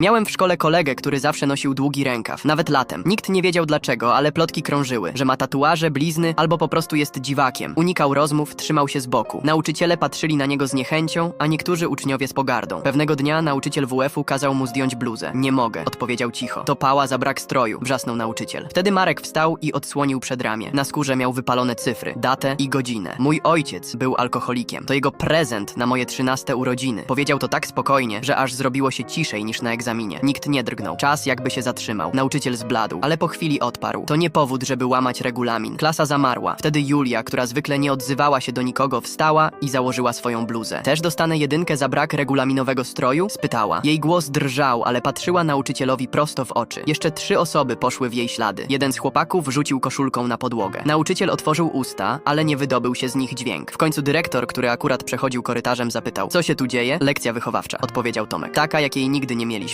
Miałem w szkole kolegę, który zawsze nosił długi rękaw, nawet latem. Nikt nie wiedział dlaczego, ale plotki krążyły, że ma tatuaże, blizny albo po prostu jest dziwakiem. Unikał rozmów, trzymał się z boku. Nauczyciele patrzyli na niego z niechęcią, a niektórzy uczniowie z pogardą. Pewnego dnia nauczyciel WF-u kazał mu zdjąć bluzę. Nie mogę, odpowiedział cicho. To pała za brak stroju, wrzasnął nauczyciel. Wtedy Marek wstał i odsłonił przedramię. Na skórze miał wypalone cyfry, datę i godzinę. Mój ojciec był alkoholikiem. To jego prezent na moje trzynaste urodziny. Powiedział to tak spokojnie, że aż zrobiło się ciszej niż na egzaminie. Nikt nie drgnął. Czas jakby się zatrzymał. Nauczyciel zbladł, ale po chwili odparł. To nie powód, żeby łamać regulamin. Klasa zamarła. Wtedy Julia, która zwykle nie odzywała się do nikogo, wstała i założyła swoją bluzę. Też dostanę jedynkę za brak regulaminowego stroju? Spytała. Jej głos drżał, ale patrzyła nauczycielowi prosto w oczy. Jeszcze trzy osoby poszły w jej ślady. Jeden z chłopaków rzucił koszulką na podłogę. Nauczyciel otworzył usta, ale nie wydobył się z nich dźwięk. W końcu dyrektor, który akurat przechodził korytarzem, zapytał: Co się tu dzieje? Lekcja wychowawcza, odpowiedział Tomek. Taka, jakiej nigdy nie mieliśmy.